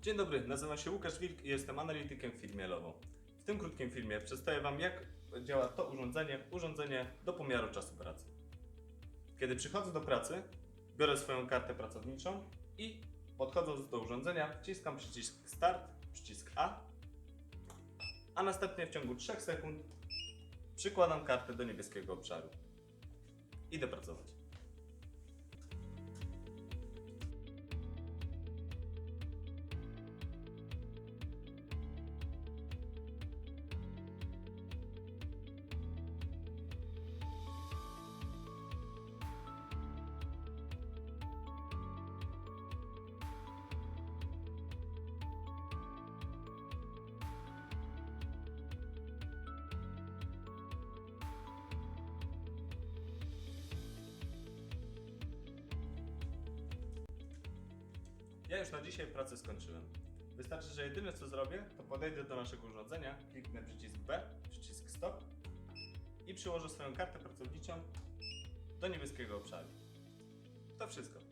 Dzień dobry, nazywam się Łukasz Wilk i jestem analitykiem firmie Lowo. W tym krótkim filmie przedstawię Wam, jak działa to urządzenie, urządzenie do pomiaru czasu pracy. Kiedy przychodzę do pracy, biorę swoją kartę pracowniczą i podchodząc do urządzenia, wciskam przycisk Start, przycisk A, a następnie w ciągu 3 sekund przykładam kartę do niebieskiego obszaru. Idę pracować. Ja już na dzisiaj pracę skończyłem. Wystarczy, że jedyne co zrobię, to podejdę do naszego urządzenia, kliknę przycisk B, przycisk stop i przyłożę swoją kartę pracowniczą do niebieskiego obszaru. To wszystko.